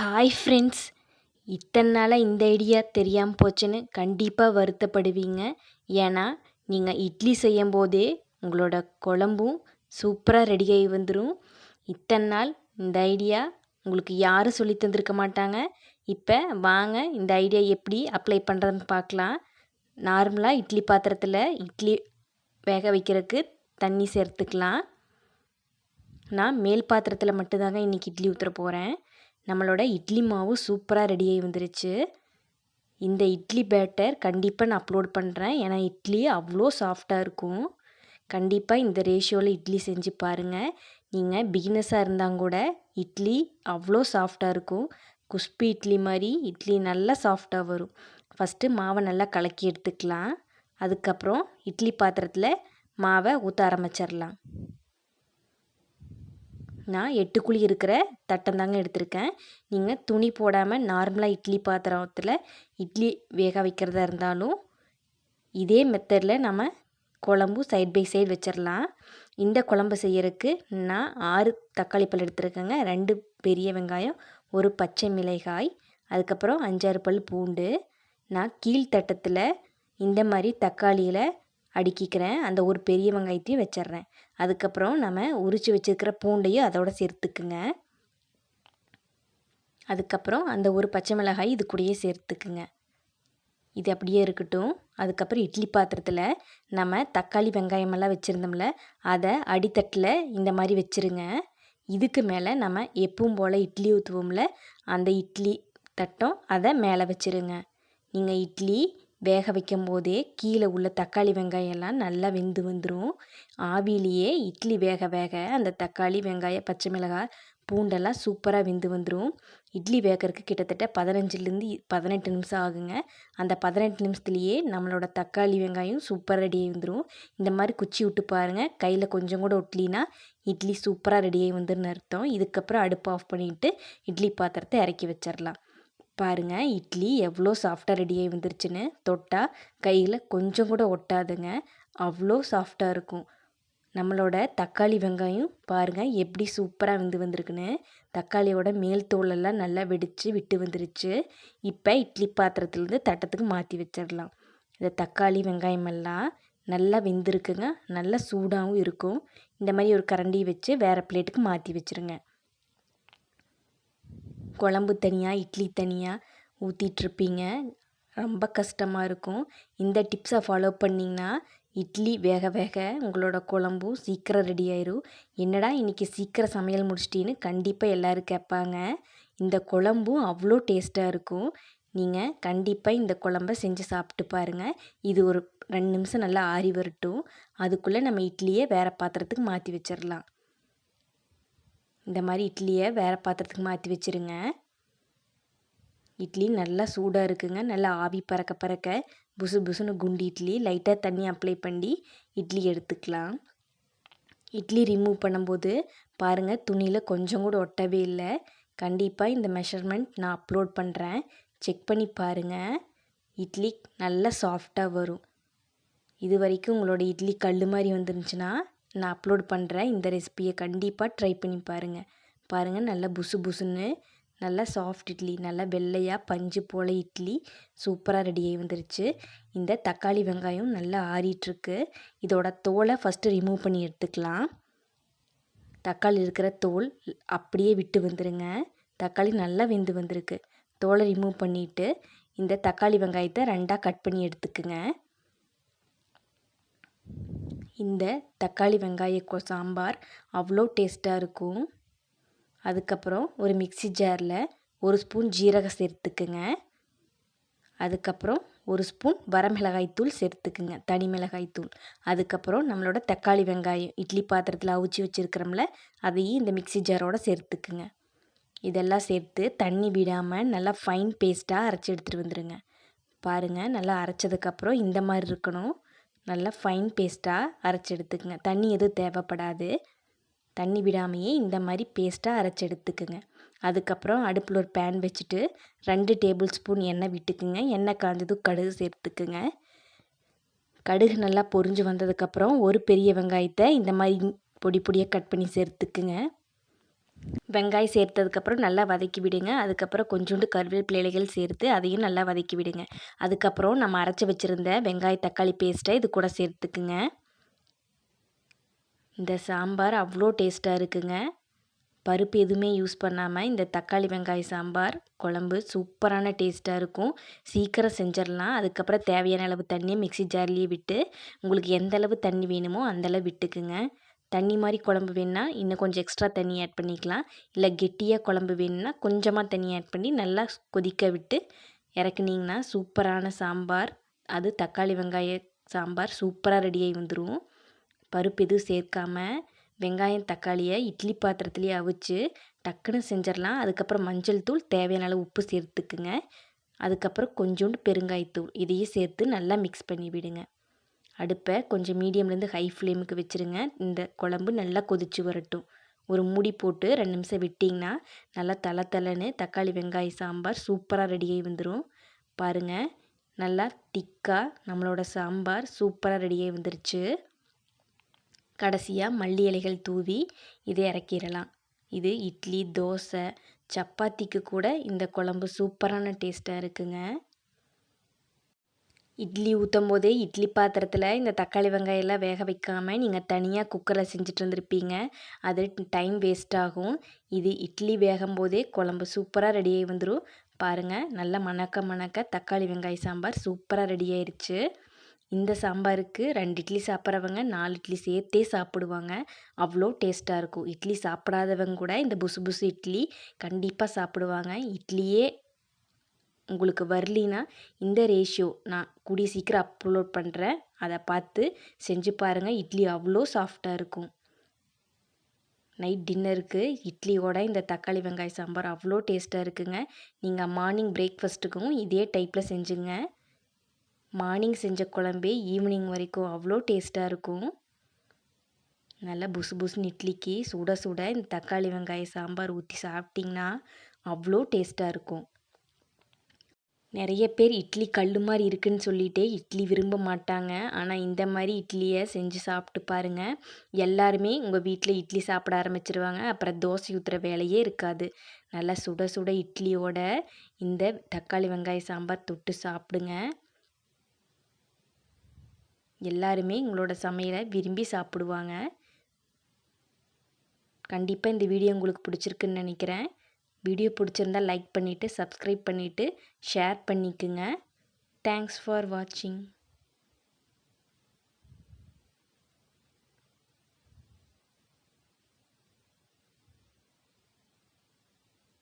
Hi friends இத்தனை நாளாக இந்த ஐடியா தெரியாமல் போச்சுன்னு கண்டிப்பாக வருத்தப்படுவீங்க. ஏன்னா நீங்கள் இட்லி செய்யும் போதே உங்களோட குழம்பும் சூப்பராக ரெடியாகி வந்துடும் இத்தனை நாள் இந்த ஐடியா உங்களுக்கு யாரும் சொல்லி தந்திருக்க மாட்டாங்க. இப்போ வாங்க இந்த ஐடியா எப்படி அப்ளை பண்ணுறதுன்னு பார்க்கலாம். நார்மலாக இட்லி பாத்திரத்தில் இட்லி வேக வைக்கிறதுக்கு தண்ணி சேர்த்துக்கலாம். நான் மேல் பாத்திரத்தில் மட்டும்தாங்க இன்றைக்கி இட்லி ஊற்றுற போகிறேன் நம்மளோட இட்லி மாவு சூப்பராக ரெடியாகி வந்துருச்சு. இந்த இட்லி பேட்டர் கண்டிப்பாக நான் அப்லோட் பண்ணுறேன் ஏன்னா இட்லி அவ்வளோ சாஃப்டாக இருக்கும். கண்டிப்பாக இந்த ரேஷியோவில் இட்லி செஞ்சு பாருங்கள் நீங்கள் பிகினஸாக இருந்தால் கூட இட்லி அவ்வளோ சாஃப்டாக இருக்கும். குஸ்பி இட்லி மாதிரி இட்லி நல்லா சாஃப்டாக வரும். ஃபஸ்ட்டு மாவை நல்லா கலக்கி எடுத்துக்கலாம். அதுக்கப்புறம் இட்லி பாத்திரத்தில் மாவை ஊற்ற ஆரம்பிச்சிடலாம் நான் எட்டு குழி இருக்கிற தட்டம் தாங்க எடுத்திருக்கேன். நீங்கள் துணி போடாமல் நார்மலாக இட்லி பாத்திரத்தில் இட்லி வேக வைக்கிறதா இருந்தாலும் இதே மெத்தடில் நம்ம குழம்பு சைட் பை சைடு வச்சிடலாம் இந்த குழம்பு செய்யறதுக்கு நான் ஆறு தக்காளி பல் எடுத்துருக்கேங்க. ரெண்டு பெரிய வெங்காயம் ஒரு பச்சை மிளகாய் அதுக்கப்புறம் அஞ்சாறு பல் பூண்டு. நான் கீழ்த்தட்டத்தில் இந்த மாதிரி தக்காளியில் அடுக்கிக்கிறேன். அந்த ஒரு பெரிய வெங்காயத்தையும் வச்சிட்றேன். அதுக்கப்புறம் நம்ம உரித்து வச்சுருக்கிற பூண்டையும் அதோட சேர்த்துக்குங்க. அதுக்கப்புறம் அந்த ஒரு பச்சை மிளகாய் இது கூடயே சேர்த்துக்குங்க. இது அப்படியே இருக்கட்டும். அதுக்கப்புறம் இட்லி பாத்திரத்தில் நம்ம தக்காளி வெங்காயமெல்லாம் வச்சுருந்தோம்ல அதை அடித்தட்டில் இந்த மாதிரி வச்சுருங்க. இதுக்கு மேலே நம்ம எப்பவும் போல் இட்லி ஊற்றுவோம்ல அந்த இட்லி தட்டம் அதை மேலே வச்சுருங்க. நீங்கள் இட்லி வேக வைக்கும் போதே கீழே உள்ள தக்காளி வெங்காயம் எல்லாம் நல்லா வெந்து வந்துடும் ஆவிலேயே இட்லி வேக வேக அந்த தக்காளி வெங்காயம் பச்சை மிளகாய் பூண்டெல்லாம் சூப்பராக வெந்து வந்துடும் இட்லி வேகிறதுக்கு கிட்டத்தட்ட பதினஞ்சுலேருந்து பதினெட்டு நிமிஷம் ஆகுங்க. அந்த பதினெட்டு நிமிஷத்துலேயே நம்மளோட தக்காளி வெங்காயம் சூப்பராக ரெடியாகி வந்துடும் இந்த மாதிரி குச்சி விட்டு பாருங்கள் கையில் கொஞ்சம் கூட ஒட்லினா இட்லி சூப்பராக ரெடியாகி வந்துருன்னு அர்த்தம். இதுக்கப்புறம் அடுப்பு ஆஃப் பண்ணிவிட்டு இட்லி பாத்திரத்தை இறக்கி வச்சிடலாம் பாருங்கள் இட்லி எவ்வளோ சாஃப்டாக ரெடியாகி வந்துருச்சுன்னு. தொட்டால் கையில் கொஞ்சம் கூட ஒட்டாதுங்க. அவ்வளோ சாஃப்டாக இருக்கும். நம்மளோட தக்காளி வெங்காயம் பாருங்கள் எப்படி சூப்பராக வந்து வந்திருக்குன்னு. தக்காளியோட மேல் தோலெல்லாம் நல்லா வெடித்து விட்டு வந்துருச்சு. இப்போ இட்லி பாத்திரத்துலேருந்து தட்டத்துக்கு மாற்றி வச்சிடலாம். இந்த தக்காளி வெங்காயமெல்லாம் நல்லா வெந்திருக்குங்க. நல்லா சூடாகவும் இருக்கும். இந்த மாதிரி ஒரு கரண்டி வச்சு வேறு பிளேட்டுக்கு மாற்றி வச்சுருங்க. குழம்பு தனியாக இட்லி தனியாக ஊற்றிட்டுருப்பீங்க ரொம்ப கஷ்டமாக இருக்கும். இந்த டிப்ஸை ஃபாலோ பண்ணிங்கன்னா இட்லி வேக வேக உங்களோட குழம்பும் சீக்கிரம் ரெடி ஆயிரும். என்னடா இன்றைக்கி சீக்கிரம் சமையல் முடிச்சிட்டின்னு கண்டிப்பாக எல்லோரும் கேட்பாங்க. இந்த குழம்பும் அவ்வளோ டேஸ்ட்டாக இருக்கும். நீங்கள் கண்டிப்பாக இந்த குழம்ப செஞ்சு சாப்பிட்டு பாருங்கள் இது ஒரு ரெண்டு நிமிஷம் நல்லா ஆறி வரட்டும். அதுக்குள்ளே நம்ம இட்லியை வேறு பாத்திரத்துக்கு மாற்றி வச்சிடலாம் இந்த மாதிரி இட்லியை வேறு பாத்திரத்துக்கு மாற்றி வச்சுருங்க. இட்லி நல்லா சூடாக இருக்குங்க. நல்லா ஆவி பறக்க பறக்க. புசு புசுன்னு குண்டு இட்லி. லைட்டாக தண்ணி அப்ளை பண்ணி இட்லி எடுத்துக்கலாம். இட்லி ரிமூவ் பண்ணும்போது பாருங்கள் துணியில் கொஞ்சம் கூட ஒட்டவே இல்லை. கண்டிப்பாக இந்த மெஷர்மெண்ட் நான் அப்லோட் பண்ணுறேன் செக் பண்ணி பாருங்கள் இட்லி நல்லா சாஃப்டாக வரும். இது வரைக்கும் உங்களோட இட்லி கல் மாதிரி வந்துருந்துச்சுன்னா நான் அப்லோட் பண்ணுறேன் இந்த ரெசிப்பியை கண்டிப்பாக ட்ரை பண்ணி பாருங்கள் பாருங்கள் நல்லா புசு புசுன்னு நல்லா சாஃப்ட் இட்லி நல்லா வெள்ளையாக பஞ்சு போல் இட்லி சூப்பராக ரெடியாகி வந்துருச்சு. இந்த தக்காளி வெங்காயம் நல்லா ஆறிட்டுருக்கு. இதோட தோலை ஃபஸ்ட்டு ரிமூவ் பண்ணி எடுத்துக்கலாம். தக்காளி இருக்கிற தோல் அப்படியே விட்டு வந்துடுங்க தக்காளி நல்லா வெந்து வந்திருக்கு. தோலை ரிமூவ் பண்ணிவிட்டு இந்த தக்காளி வெங்காயத்தை ரெண்டாக கட் பண்ணி எடுத்துக்குங்க. இந்த தக்காளி வெங்காய சாம்பார் அவ்வளோ டேஸ்ட்டாக இருக்கும். அதுக்கப்புறம் ஒரு மிக்சி ஜாரில் ஒரு ஸ்பூன் ஜீரகம் சேர்த்துக்குங்க. அதுக்கப்புறம் ஒரு ஸ்பூன் வரமிளகாய்த்தூள் சேர்த்துக்குங்க தனி மிளகாய்த்தூள். அதுக்கப்புறம் நம்மளோட தக்காளி வெங்காயம் இட்லி பாத்திரத்தில் அவிச்சு வச்சுருக்கிறோம்ல அதையும் இந்த மிக்சி ஜாரோடு சேர்த்துக்குங்க. இதெல்லாம் சேர்த்து தண்ணி விடாமல் நல்லா ஃபைன் பேஸ்ட்டாக அரைச்சி எடுத்துகிட்டு வந்துடுங்க பாருங்கள் நல்லா அரைச்சதுக்கப்புறம் இந்த மாதிரி இருக்கணும். நல்லா ஃபைன் பேஸ்ட்டாக அரைச்சி எடுத்துக்கங்க. தண்ணி எதுவும் தேவைப்படாது. தண்ணி விடாமையே இந்த மாதிரி பேஸ்ட்டாக அரைச்சி எடுத்துக்குங்க. அதுக்கப்புறம் அடுப்பில் ஒரு பேன் வச்சுட்டு ரெண்டு டேபிள் ஸ்பூன் எண்ணெய் விட்டுக்குங்க. எண்ணெய் காய்ஞ்சதும் கடுகு சேர்த்துக்குங்க. கடுகு நல்லா பொரிஞ்சு வந்ததுக்கப்புறம் ஒரு பெரிய வெங்காயத்தை இந்த மாதிரி பொடி பொடியாக கட் பண்ணி சேர்த்துக்குங்க. வெங்காயம் சேர்த்ததுக்கப்புறம் நல்லா வதக்கி விடுங்க. அதுக்கப்புறம் கொஞ்சோண்டு கருவேப்பிலை சேர்த்து அதையும் நல்லா வதக்கி விடுங்க. அதுக்கப்புறம் நம்ம அரைச்சி வச்சுருந்த வெங்காய தக்காளி பேஸ்ட்டை இது கூட சேர்த்துக்குங்க. இந்த சாம்பார் அவ்வளோ டேஸ்ட்டாக இருக்குங்க. பருப்பு எதுவுமே யூஸ் பண்ணாமல் இந்த தக்காளி வெங்காய சாம்பார் குழம்பு சூப்பரான டேஸ்ட்டாக இருக்கும். சீக்கிரம் செஞ்சிடலாம் அதுக்கப்புறம் தேவையான அளவு தண்ணியை மிக்ஸி ஜார்லேயே விட்டு உங்களுக்கு எந்த அளவு தண்ணி வேணுமோ அந்தளவு விட்டுக்குங்க. தண்ணி மாதிரி குழம்பு வேணுன்னா இன்னும் கொஞ்சம் எக்ஸ்ட்ரா தண்ணி ஆட் பண்ணிக்கலாம். இல்லை கெட்டியாக குழம்பு வேணும்னா கொஞ்சமாக தண்ணி ஆட் பண்ணி நல்லா கொதிக்க விட்டு இறக்குனீங்கன்னா சூப்பரான சாம்பார். அது தக்காளி வெங்காய சாம்பார் சூப்பராக ரெடியாகி வந்துடும் பருப்பு எதுவும் சேர்க்காமல் வெங்காயம் தக்காளியை இட்லி பாத்திரத்துலேயே அவிச்சு டக்குன்னு செஞ்சிடலாம். அதுக்கப்புறம் மஞ்சள் தூள் தேவையான அளவு உப்பு சேர்த்துக்குங்க. அதுக்கப்புறம் கொஞ்சோண்டு பெருங்காயத்தூள் இதையும் சேர்த்து நல்லா மிக்ஸ் பண்ணி விடுங்க. அடுப்பை கொஞ்சம் மீடியம்லேருந்து ஹை ஃப்ளேமுக்கு வச்சுருங்க. இந்த குழம்பு நல்லா கொதிச்சு வரட்டும். ஒரு மூடி போட்டு ரெண்டு நிமிஷம் விட்டிங்கன்னா நல்லா தலை தலைன்னு தக்காளி வெங்காய சாம்பார் சூப்பராக ரெடியாகி வந்துடும் பாருங்கள் நல்லா திக்காக நம்மளோட சாம்பார் சூப்பராக ரெடியாகி வந்துருச்சு. கடைசியாக மல்லி இலைகள் தூவி இதை இறக்கிடலாம். இது இட்லி தோசை சப்பாத்திக்கு கூட இந்த குழம்பு சூப்பரான டேஸ்ட்டாக இருக்குங்க. இட்லி ஊற்றும் போதே இட்லி பாத்திரத்தில் இந்த தக்காளி வெங்காயம் எல்லாம் வேக வைக்காமல் நீங்கள் தனியாக குக்கரில் செஞ்சுட்டு இருந்திருப்பீங்க. அது டைம் வேஸ்ட் ஆகும். இது இட்லி வேகும் போதே குழம்பு சூப்பராக ரெடியாகி வந்துடும் பாருங்கள் நல்லா மணக்க மணக்க தக்காளி வெங்காய சாம்பார் சூப்பராக ரெடி ஆயிடுச்சு இந்த சாம்பாருக்கு ரெண்டு இட்லி சாப்பிட்றவங்க நாலு இட்லி சேர்த்தே சாப்பிடுவாங்க. அவ்வளோ டேஸ்ட்டாக இருக்கும். இட்லி சாப்பிடாதவங்க கூட இந்த புசு புசு இட்லி கண்டிப்பாக சாப்பிடுவாங்க. இட்லியே உங்களுக்கு வரலினா இந்த ரேஷியோ நான் கூடிய சீக்கிரம் அப்லோட் பண்ணுறேன் அதை பார்த்து செஞ்சு பாருங்கள் இட்லி அவ்வளோ சாஃப்டாக இருக்கும். நைட் டின்னருக்கு இட்லியோட இந்த தக்காளி வெங்காய சாம்பார் அவ்வளோ டேஸ்ட்டாக இருக்குங்க. நீங்கள் மார்னிங் பிரேக்ஃபாஸ்ட்டுக்கும் இதே டைப்பில் செஞ்சுங்க. மார்னிங் செஞ்ச குழம்பே ஈவினிங் வரைக்கும் அவ்வளோ டேஸ்ட்டாக இருக்கும். நல்லா புசு புசுன்னு இட்லிக்கு சுட சுட இந்த தக்காளி வெங்காய சாம்பார் ஊற்றி சாப்பிட்டிங்கன்னா அவ்வளோ டேஸ்ட்டாக இருக்கும். நிறைய பேர் இட்லி கல் மாதிரி இருக்குதுன்னு சொல்லிட்டே இட்லி விரும்ப மாட்டாங்க. ஆனால் இந்த மாதிரி இட்லியை செஞ்சு சாப்பிட்டு பாருங்கள் எல்லாருமே உங்கள் வீட்டில் இட்லி சாப்பிட ஆரம்பிச்சிருவாங்க. அப்புறம் தோசை ஊற்றுற வேலையே இருக்காது. நல்லா சுட சுட இட்லியோட இந்த தக்காளி வெங்காய சாம்பார் தொட்டு சாப்பிடுங்க. எல்லாருமே உங்களோட சமையலை விரும்பி சாப்பிடுவாங்க. கண்டிப்பாக இந்த வீடியோ உங்களுக்கு பிடிச்சிருக்குன்னு நினைக்கிறேன். வீடியோ பிடிச்சிருந்தால் லைக் பண்ணிவிட்டு சப்ஸ்கிரைப் பண்ணிவிட்டு ஷேர் பண்ணிக்குங்க. தேங்க்ஸ் ஃபார் வாட்சிங்